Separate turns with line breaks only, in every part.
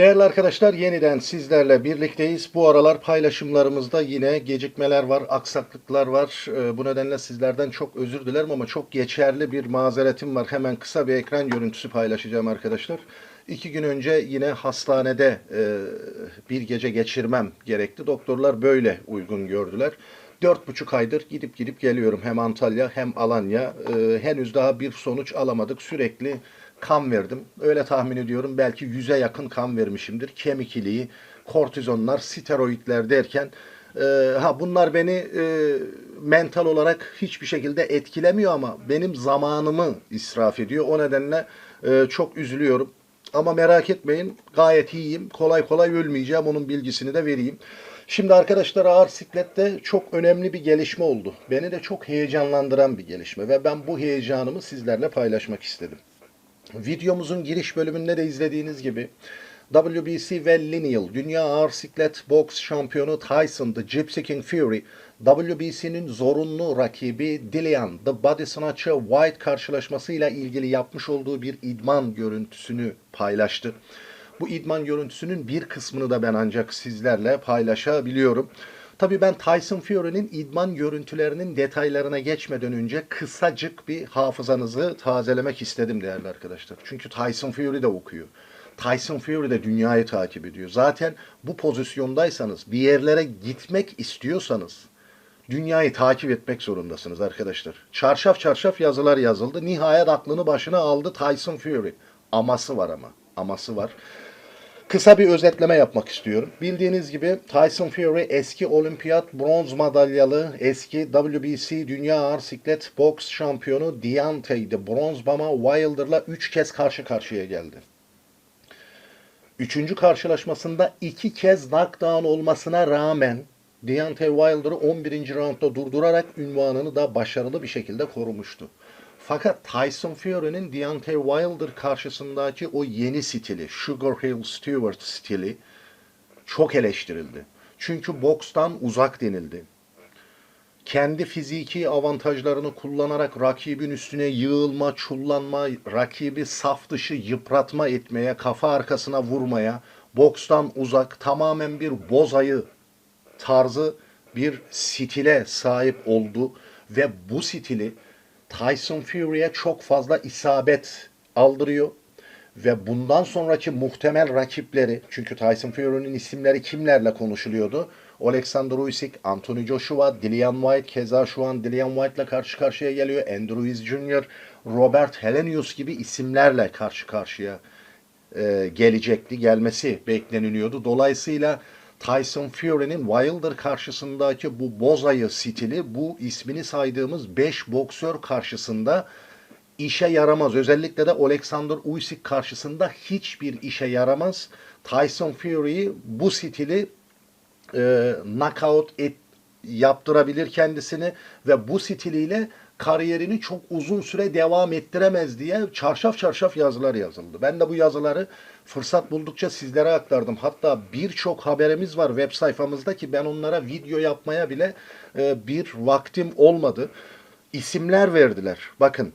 Değerli arkadaşlar yeniden sizlerle birlikteyiz. Bu aralar paylaşımlarımızda yine gecikmeler var, aksaklıklar var. Ee, Bu nedenle sizlerden çok özür dilerim ama çok geçerli bir mazeretim var. Hemen kısa bir ekran görüntüsü paylaşacağım arkadaşlar. İki gün önce yine hastanede e, bir gece geçirmem gerekti. Doktorlar böyle uygun gördüler. Dört buçuk aydır gidip gidip geliyorum hem Antalya hem Alanya. Ee, henüz daha bir sonuç alamadık. Sürekli kan verdim. Öyle tahmin ediyorum belki yüze yakın kan vermişimdir. Kemik iliği, kortizonlar, steroidler derken e, ha bunlar beni e, mental olarak hiçbir şekilde etkilemiyor ama benim zamanımı israf ediyor. O nedenle e, çok üzülüyorum. Ama merak etmeyin gayet iyiyim. Kolay kolay ölmeyeceğim. Onun bilgisini de vereyim. Şimdi arkadaşlar ağır siklette çok önemli bir gelişme oldu. Beni de çok heyecanlandıran bir gelişme ve ben bu heyecanımı sizlerle paylaşmak istedim. Videomuzun giriş bölümünde de izlediğiniz gibi WBC ve Lineal Dünya Ağır Siklet Boks Şampiyonu Tyson The Gypsy King Fury WBC'nin zorunlu rakibi Dillian The Body Snatcher White karşılaşmasıyla ilgili yapmış olduğu bir idman görüntüsünü paylaştı. Bu idman görüntüsünün bir kısmını da ben ancak sizlerle paylaşabiliyorum. Tabii ben Tyson Fury'nin idman görüntülerinin detaylarına geçmeden önce kısacık bir hafızanızı tazelemek istedim değerli arkadaşlar. Çünkü Tyson Fury de okuyor. Tyson Fury de dünyayı takip ediyor. Zaten bu pozisyondaysanız, bir yerlere gitmek istiyorsanız dünyayı takip etmek zorundasınız arkadaşlar. Çarşaf çarşaf yazılar yazıldı. Nihayet aklını başına aldı Tyson Fury. Aması var ama. Aması var. Kısa bir özetleme yapmak istiyorum. Bildiğiniz gibi Tyson Fury eski olimpiyat bronz madalyalı eski WBC Dünya Ağır Siklet Boks şampiyonu Deontay'di. Bronz Bama Wilder'la 3 kez karşı karşıya geldi. Üçüncü karşılaşmasında iki kez knockdown olmasına rağmen Deontay Wilder'ı 11. roundda durdurarak ünvanını da başarılı bir şekilde korumuştu. Fakat Tyson Fury'nin Deontay Wilder karşısındaki o yeni stili, Sugar Hill Stewart stili çok eleştirildi. Çünkü bokstan uzak denildi. Kendi fiziki avantajlarını kullanarak rakibin üstüne yığılma, çullanma, rakibi saf dışı yıpratma etmeye, kafa arkasına vurmaya, bokstan uzak, tamamen bir bozayı tarzı bir stile sahip oldu ve bu stili Tyson Fury'e çok fazla isabet aldırıyor ve bundan sonraki muhtemel rakipleri çünkü Tyson Fury'nin isimleri kimlerle konuşuluyordu? Alexander Usyk, Anthony Joshua, Dillian White keza şu an Dillian White'la karşı karşıya geliyor. Andrew Ruiz Jr., Robert Helenius gibi isimlerle karşı karşıya e, gelecekti, gelmesi bekleniliyordu. Dolayısıyla Tyson Fury'nin Wilder karşısındaki bu bozayı stili bu ismini saydığımız 5 boksör karşısında işe yaramaz. Özellikle de Alexander Usyk karşısında hiçbir işe yaramaz. Tyson Fury bu stili e, knockout et, yaptırabilir kendisini ve bu stiliyle kariyerini çok uzun süre devam ettiremez diye çarşaf çarşaf yazılar yazıldı. Ben de bu yazıları fırsat buldukça sizlere aktardım. Hatta birçok haberimiz var web sayfamızda ki ben onlara video yapmaya bile e, bir vaktim olmadı. İsimler verdiler. Bakın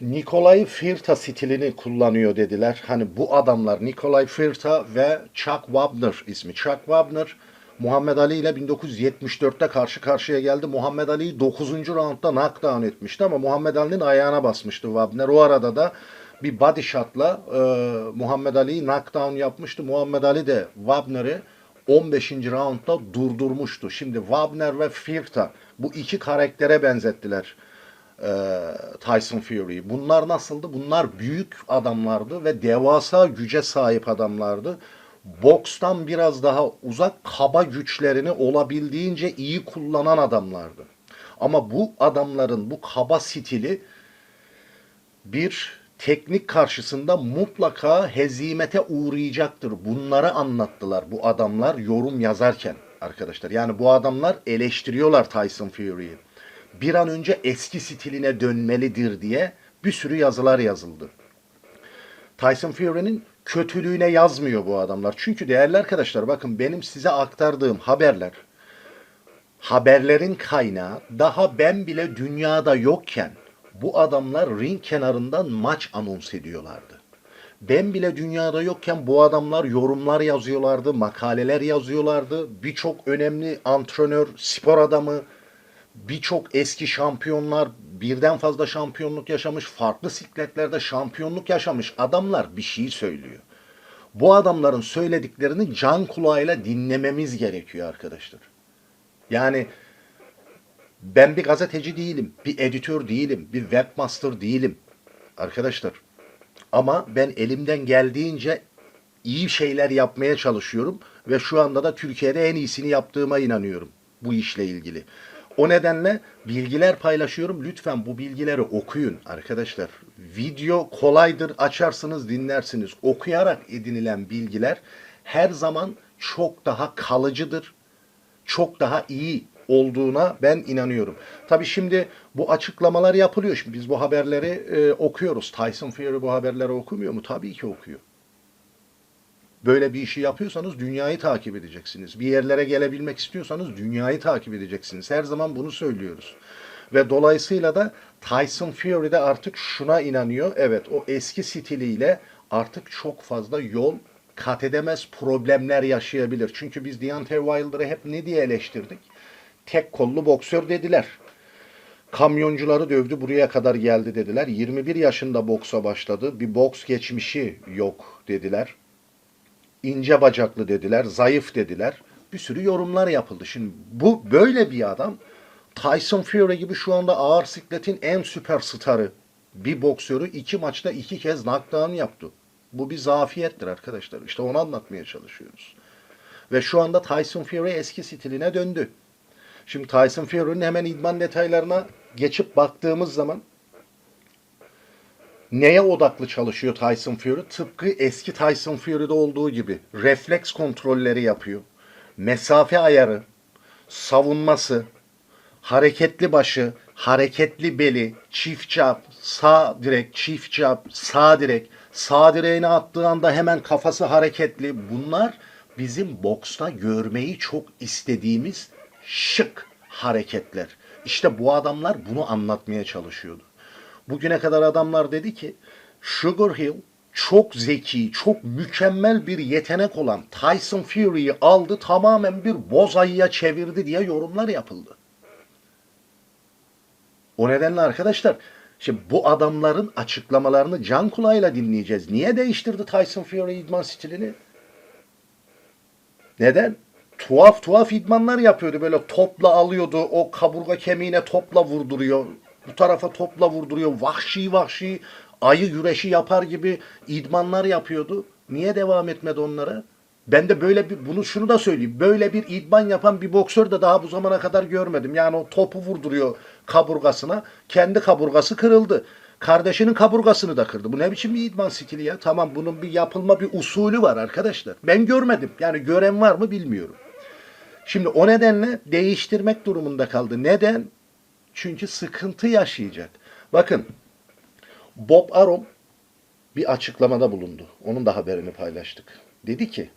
Nikolay Firta stilini kullanıyor dediler. Hani bu adamlar Nikolay Firta ve Chuck Wabner ismi. Chuck Wabner Muhammed Ali ile 1974'te karşı karşıya geldi. Muhammed Ali'yi 9. roundda knockdown etmişti ama Muhammed Ali'nin ayağına basmıştı Wabner. O arada da bir body shot'la e, Muhammed Ali'yi knockdown yapmıştı. Muhammed Ali de Wabner'ı 15. roundda durdurmuştu. Şimdi Wabner ve Firta bu iki karaktere benzettiler e, Tyson Fury'yi. Bunlar nasıldı? Bunlar büyük adamlardı ve devasa güce sahip adamlardı. Bokstan biraz daha uzak kaba güçlerini olabildiğince iyi kullanan adamlardı. Ama bu adamların bu kaba stili bir teknik karşısında mutlaka hezimete uğrayacaktır. Bunları anlattılar bu adamlar yorum yazarken arkadaşlar. Yani bu adamlar eleştiriyorlar Tyson Fury'yi. Bir an önce eski stiline dönmelidir diye bir sürü yazılar yazıldı. Tyson Fury'nin kötülüğüne yazmıyor bu adamlar. Çünkü değerli arkadaşlar bakın benim size aktardığım haberler haberlerin kaynağı daha ben bile dünyada yokken bu adamlar ring kenarından maç anons ediyorlardı. Ben bile dünyada yokken bu adamlar yorumlar yazıyorlardı, makaleler yazıyorlardı. Birçok önemli antrenör, spor adamı, birçok eski şampiyonlar, birden fazla şampiyonluk yaşamış, farklı sikletlerde şampiyonluk yaşamış adamlar bir şey söylüyor. Bu adamların söylediklerini can kulağıyla dinlememiz gerekiyor arkadaşlar. Yani ben bir gazeteci değilim, bir editör değilim, bir webmaster değilim arkadaşlar. Ama ben elimden geldiğince iyi şeyler yapmaya çalışıyorum ve şu anda da Türkiye'de en iyisini yaptığıma inanıyorum bu işle ilgili. O nedenle bilgiler paylaşıyorum. Lütfen bu bilgileri okuyun arkadaşlar. Video kolaydır. Açarsınız, dinlersiniz. Okuyarak edinilen bilgiler her zaman çok daha kalıcıdır. Çok daha iyi olduğuna ben inanıyorum. Tabii şimdi bu açıklamalar yapılıyor. Şimdi biz bu haberleri e, okuyoruz. Tyson Fury bu haberleri okumuyor mu? Tabii ki okuyor. Böyle bir işi yapıyorsanız dünyayı takip edeceksiniz. Bir yerlere gelebilmek istiyorsanız dünyayı takip edeceksiniz. Her zaman bunu söylüyoruz. Ve dolayısıyla da Tyson Fury de artık şuna inanıyor. Evet o eski stiliyle artık çok fazla yol kat edemez problemler yaşayabilir. Çünkü biz Deontay Wilder'ı hep ne diye eleştirdik? Tek kollu boksör dediler. Kamyoncuları dövdü buraya kadar geldi dediler. 21 yaşında boksa başladı. Bir boks geçmişi yok dediler ince bacaklı dediler, zayıf dediler. Bir sürü yorumlar yapıldı. Şimdi bu böyle bir adam Tyson Fury gibi şu anda ağır sikletin en süperstarı bir boksörü iki maçta iki kez knockdown yaptı. Bu bir zafiyettir arkadaşlar. İşte onu anlatmaya çalışıyoruz. Ve şu anda Tyson Fury eski stiline döndü. Şimdi Tyson Fury'nin hemen idman detaylarına geçip baktığımız zaman neye odaklı çalışıyor Tyson Fury? Tıpkı eski Tyson Fury'de olduğu gibi refleks kontrolleri yapıyor. Mesafe ayarı, savunması, hareketli başı, hareketli beli, çift çap, sağ direk, çift çap, sağ direk, sağ direğini attığı anda hemen kafası hareketli. Bunlar bizim boksta görmeyi çok istediğimiz şık hareketler. İşte bu adamlar bunu anlatmaya çalışıyordu. Bugüne kadar adamlar dedi ki Sugar Hill çok zeki, çok mükemmel bir yetenek olan Tyson Fury'yi aldı tamamen bir boz ayıya çevirdi diye yorumlar yapıldı. O nedenle arkadaşlar şimdi bu adamların açıklamalarını can kulağıyla dinleyeceğiz. Niye değiştirdi Tyson Fury idman stilini? Neden? Tuhaf tuhaf idmanlar yapıyordu. Böyle topla alıyordu. O kaburga kemiğine topla vurduruyor. Bu tarafa topla vurduruyor. Vahşi vahşi ayı güreşi yapar gibi idmanlar yapıyordu. Niye devam etmedi onlara? Ben de böyle bir bunu şunu da söyleyeyim. Böyle bir idman yapan bir boksör de daha bu zamana kadar görmedim. Yani o topu vurduruyor kaburgasına. Kendi kaburgası kırıldı. Kardeşinin kaburgasını da kırdı. Bu ne biçim bir idman stili ya? Tamam bunun bir yapılma bir usulü var arkadaşlar. Ben görmedim. Yani gören var mı bilmiyorum. Şimdi o nedenle değiştirmek durumunda kaldı. Neden? Çünkü sıkıntı yaşayacak. Bakın Bob Arum bir açıklamada bulundu. Onun da haberini paylaştık. Dedi ki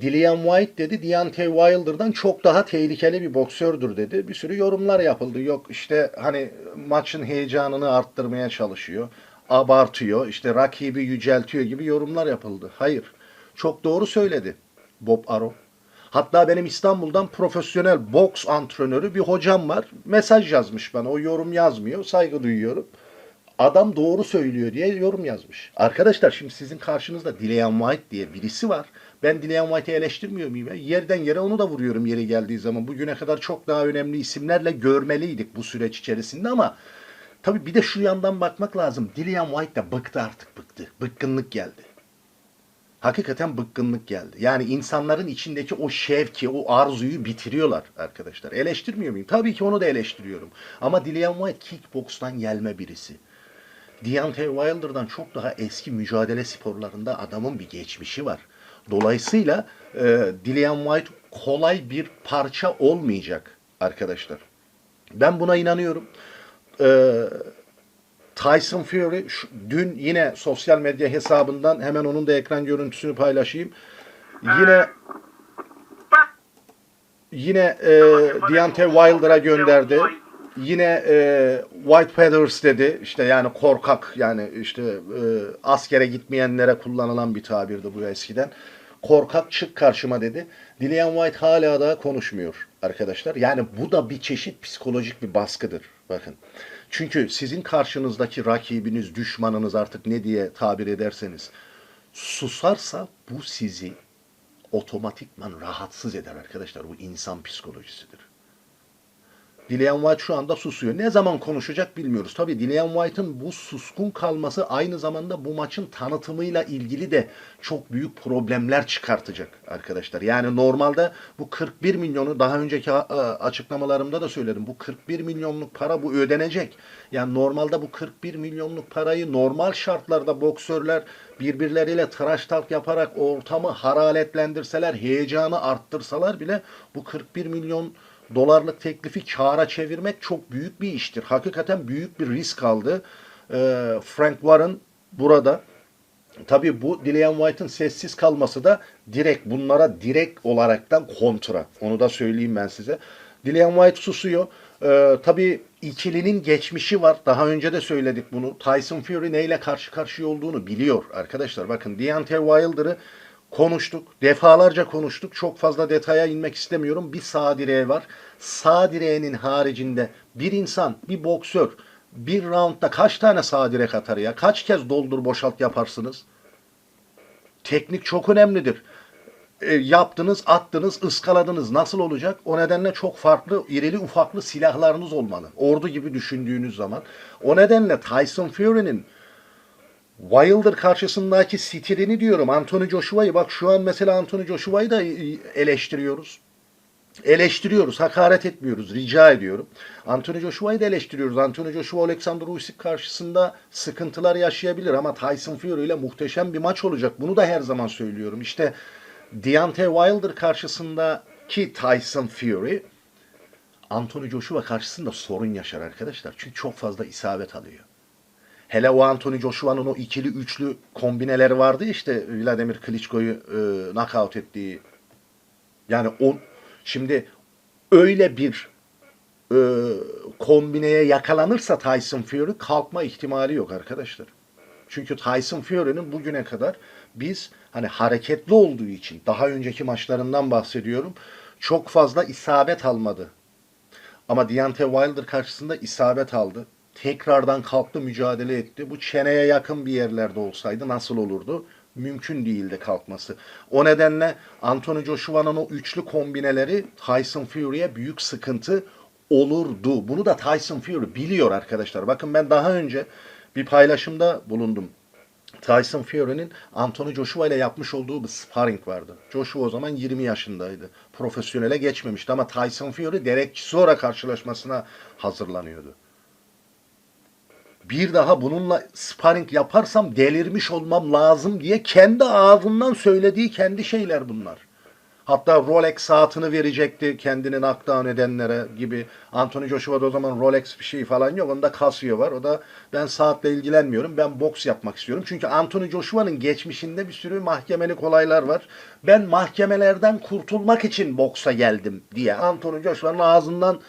Dillian White dedi Deontay Wilder'dan çok daha tehlikeli bir boksördür dedi. Bir sürü yorumlar yapıldı. Yok işte hani maçın heyecanını arttırmaya çalışıyor. Abartıyor. işte rakibi yüceltiyor gibi yorumlar yapıldı. Hayır. Çok doğru söyledi Bob Arum. Hatta benim İstanbul'dan profesyonel boks antrenörü bir hocam var. Mesaj yazmış bana. O yorum yazmıyor. Saygı duyuyorum. Adam doğru söylüyor diye yorum yazmış. Arkadaşlar şimdi sizin karşınızda Dillian White diye birisi var. Ben Dillian White'i eleştirmiyor muyum? ya? Yerden yere onu da vuruyorum yeri geldiği zaman. Bugüne kadar çok daha önemli isimlerle görmeliydik bu süreç içerisinde ama tabii bir de şu yandan bakmak lazım. Dillian White de bıktı artık bıktı. Bıkkınlık geldi hakikaten bıkkınlık geldi. Yani insanların içindeki o şevki, o arzuyu bitiriyorlar arkadaşlar. Eleştirmiyor muyum? Tabii ki onu da eleştiriyorum. Ama Dillian White kickbox'tan gelme birisi. Deontay Wilder'dan çok daha eski mücadele sporlarında adamın bir geçmişi var. Dolayısıyla e, Dillian White kolay bir parça olmayacak arkadaşlar. Ben buna inanıyorum. Eee Tyson Fury şu, dün yine sosyal medya hesabından hemen onun da ekran görüntüsünü paylaşayım. Yine yine e, Deontay Wilder'a gönderdi. yine e, White Feathers dedi. İşte yani korkak yani işte e, askere gitmeyenlere kullanılan bir tabirdi bu eskiden. Korkak çık karşıma dedi. Dillian White hala daha konuşmuyor arkadaşlar. Yani bu da bir çeşit psikolojik bir baskıdır. Bakın. Çünkü sizin karşınızdaki rakibiniz, düşmanınız artık ne diye tabir ederseniz susarsa bu sizi otomatikman rahatsız eder arkadaşlar. Bu insan psikolojisidir. Dileyen White şu anda susuyor. Ne zaman konuşacak bilmiyoruz. Tabii Dileyen White'ın bu suskun kalması aynı zamanda bu maçın tanıtımıyla ilgili de çok büyük problemler çıkartacak arkadaşlar. Yani normalde bu 41 milyonu daha önceki açıklamalarımda da söyledim. Bu 41 milyonluk para bu ödenecek. Yani normalde bu 41 milyonluk parayı normal şartlarda boksörler birbirleriyle tıraş talk yaparak ortamı hararetlendirseler, heyecanı arttırsalar bile bu 41 milyon dolarlık teklifi kâra çevirmek çok büyük bir iştir. Hakikaten büyük bir risk aldı. Ee, Frank Warren burada. Tabii bu Dillian White'ın sessiz kalması da direkt bunlara direkt olaraktan kontra. Onu da söyleyeyim ben size. Dillian White susuyor. Ee, tabii ikilinin geçmişi var. Daha önce de söyledik bunu. Tyson Fury neyle karşı karşıya olduğunu biliyor arkadaşlar. Bakın Deontay Wilder'ı konuştuk. Defalarca konuştuk. Çok fazla detaya inmek istemiyorum. Bir sağ direği var. Sağ direğinin haricinde bir insan, bir boksör bir roundda kaç tane sağ direk atar ya? Kaç kez doldur boşalt yaparsınız? Teknik çok önemlidir. E, yaptınız, attınız, ıskaladınız. Nasıl olacak? O nedenle çok farklı, irili ufaklı silahlarınız olmalı. Ordu gibi düşündüğünüz zaman. O nedenle Tyson Fury'nin Wilder karşısındaki stilini diyorum. Anthony Joshua'yı bak şu an mesela Anthony Joshua'yı da eleştiriyoruz. Eleştiriyoruz, hakaret etmiyoruz, rica ediyorum. Anthony Joshua'yı da eleştiriyoruz. Anthony Joshua Alexander Usyk karşısında sıkıntılar yaşayabilir ama Tyson Fury ile muhteşem bir maç olacak. Bunu da her zaman söylüyorum. İşte Deontay Wilder karşısındaki Tyson Fury Anthony Joshua karşısında sorun yaşar arkadaşlar. Çünkü çok fazla isabet alıyor. Hele o Anthony Joshua'nın o ikili üçlü kombineleri vardı ya işte Vladimir Klitschko'yu e, knockout ettiği. Yani o şimdi öyle bir e, kombineye yakalanırsa Tyson Fury kalkma ihtimali yok arkadaşlar. Çünkü Tyson Fury'nin bugüne kadar biz hani hareketli olduğu için daha önceki maçlarından bahsediyorum. Çok fazla isabet almadı. Ama Deontay Wilder karşısında isabet aldı. Tekrardan kalktı mücadele etti. Bu çeneye yakın bir yerlerde olsaydı nasıl olurdu? Mümkün değildi kalkması. O nedenle Anthony Joshua'nın o üçlü kombineleri Tyson Fury'e büyük sıkıntı olurdu. Bunu da Tyson Fury biliyor arkadaşlar. Bakın ben daha önce bir paylaşımda bulundum. Tyson Fury'nin Anthony Joshua ile yapmış olduğu bir sparring vardı. Joshua o zaman 20 yaşındaydı. Profesyonele geçmemişti ama Tyson Fury Derek Chisora karşılaşmasına hazırlanıyordu. Bir daha bununla sparring yaparsam delirmiş olmam lazım diye kendi ağzından söylediği kendi şeyler bunlar. Hatta Rolex saatini verecekti kendini knockdown edenlere gibi. Anthony Joshua'da o zaman Rolex bir şey falan yok. Onda Casio var. O da ben saatle ilgilenmiyorum. Ben boks yapmak istiyorum. Çünkü Anthony Joshua'nın geçmişinde bir sürü mahkemelik olaylar var. Ben mahkemelerden kurtulmak için boksa geldim diye. Anthony Joshua'nın ağzından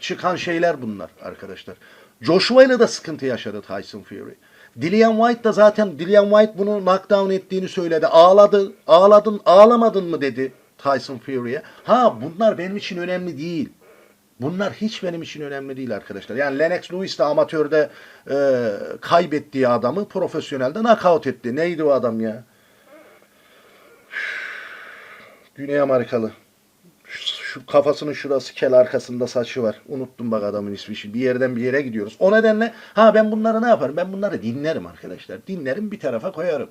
çıkan şeyler bunlar arkadaşlar. Joshua ile de sıkıntı yaşadı Tyson Fury. Dillian White da zaten Dillian White bunu knockdown ettiğini söyledi. Ağladı, ağladın, ağlamadın mı dedi Tyson Fury'e. Ha bunlar benim için önemli değil. Bunlar hiç benim için önemli değil arkadaşlar. Yani Lennox Lewis de amatörde e, kaybettiği adamı profesyonelde knockout etti. Neydi o adam ya? Güney Amerikalı. Şu kafasının şurası kel arkasında saçı var. Unuttum bak adamın ismi şimdi. Bir yerden bir yere gidiyoruz. O nedenle ha ben bunları ne yaparım? Ben bunları dinlerim arkadaşlar. Dinlerim bir tarafa koyarım.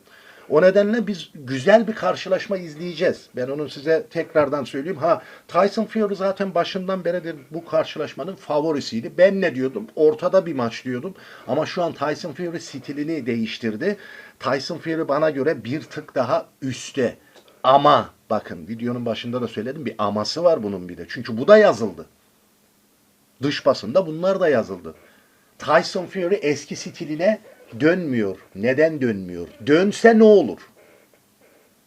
O nedenle biz güzel bir karşılaşma izleyeceğiz. Ben onu size tekrardan söyleyeyim. Ha Tyson Fury zaten başından beridir bu karşılaşmanın favorisiydi. Ben ne diyordum? Ortada bir maç diyordum. Ama şu an Tyson Fury stilini değiştirdi. Tyson Fury bana göre bir tık daha üstte. Ama bakın videonun başında da söyledim bir aması var bunun bir de. Çünkü bu da yazıldı. Dış basında bunlar da yazıldı. Tyson Fury eski stiline dönmüyor. Neden dönmüyor? Dönse ne olur?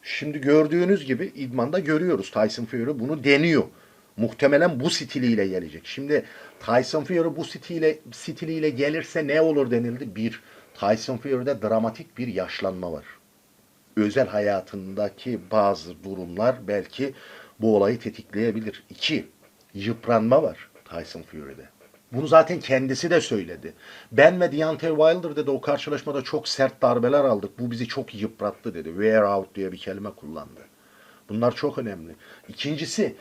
Şimdi gördüğünüz gibi idmanda görüyoruz. Tyson Fury bunu deniyor. Muhtemelen bu stiliyle gelecek. Şimdi Tyson Fury bu stiliyle, stiliyle gelirse ne olur denildi? Bir, Tyson Fury'de dramatik bir yaşlanma var. Özel hayatındaki bazı durumlar belki bu olayı tetikleyebilir. İki, yıpranma var Tyson Fury'de. Bunu zaten kendisi de söyledi. Ben ve Deontay Wilder dedi o karşılaşmada çok sert darbeler aldık. Bu bizi çok yıprattı dedi. Wear out diye bir kelime kullandı. Bunlar çok önemli. İkincisi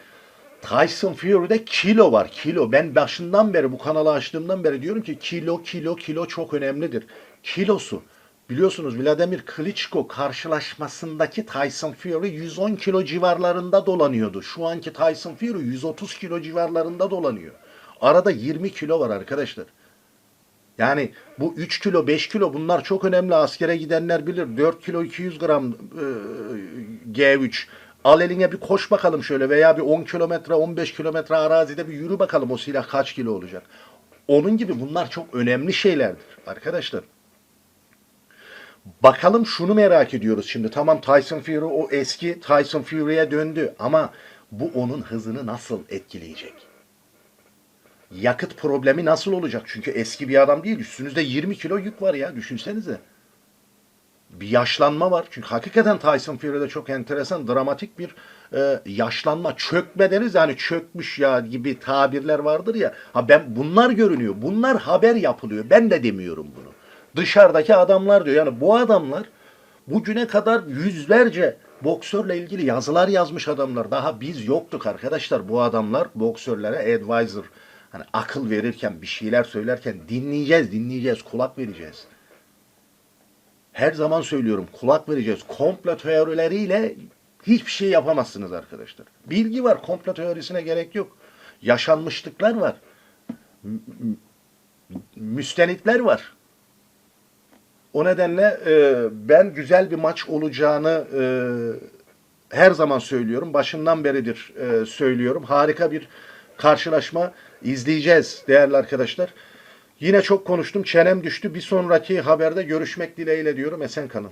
Tyson Fury'de kilo var. Kilo. Ben başından beri bu kanalı açtığımdan beri diyorum ki kilo kilo kilo çok önemlidir. Kilosu. Biliyorsunuz Vladimir Klitschko karşılaşmasındaki Tyson Fury 110 kilo civarlarında dolanıyordu. Şu anki Tyson Fury 130 kilo civarlarında dolanıyor. Arada 20 kilo var arkadaşlar. Yani bu 3 kilo 5 kilo bunlar çok önemli. Askere gidenler bilir. 4 kilo 200 gram e, G3. Al eline bir koş bakalım şöyle veya bir 10 kilometre 15 kilometre arazide bir yürü bakalım o silah kaç kilo olacak. Onun gibi bunlar çok önemli şeylerdir arkadaşlar. Bakalım şunu merak ediyoruz şimdi. Tamam Tyson Fury o eski Tyson Fury'e döndü ama bu onun hızını nasıl etkileyecek? Yakıt problemi nasıl olacak? Çünkü eski bir adam değil. Üstünüzde 20 kilo yük var ya düşünsenize. Bir yaşlanma var. Çünkü hakikaten Tyson Fury'de çok enteresan, dramatik bir e, yaşlanma. Çökme deriz yani çökmüş ya gibi tabirler vardır ya. Ha ben bunlar görünüyor. Bunlar haber yapılıyor. Ben de demiyorum bunu. Dışarıdaki adamlar diyor. Yani bu adamlar bugüne kadar yüzlerce boksörle ilgili yazılar yazmış adamlar. Daha biz yoktuk arkadaşlar. Bu adamlar boksörlere advisor hani akıl verirken, bir şeyler söylerken dinleyeceğiz, dinleyeceğiz, kulak vereceğiz. Her zaman söylüyorum kulak vereceğiz. Komplo teorileriyle hiçbir şey yapamazsınız arkadaşlar. Bilgi var, komplo teorisine gerek yok. Yaşanmışlıklar var. M- müstenitler var. O nedenle e, ben güzel bir maç olacağını e, her zaman söylüyorum. Başından beridir e, söylüyorum. Harika bir karşılaşma izleyeceğiz değerli arkadaşlar. Yine çok konuştum. Çenem düştü. Bir sonraki haberde görüşmek dileğiyle diyorum. Esen kalın.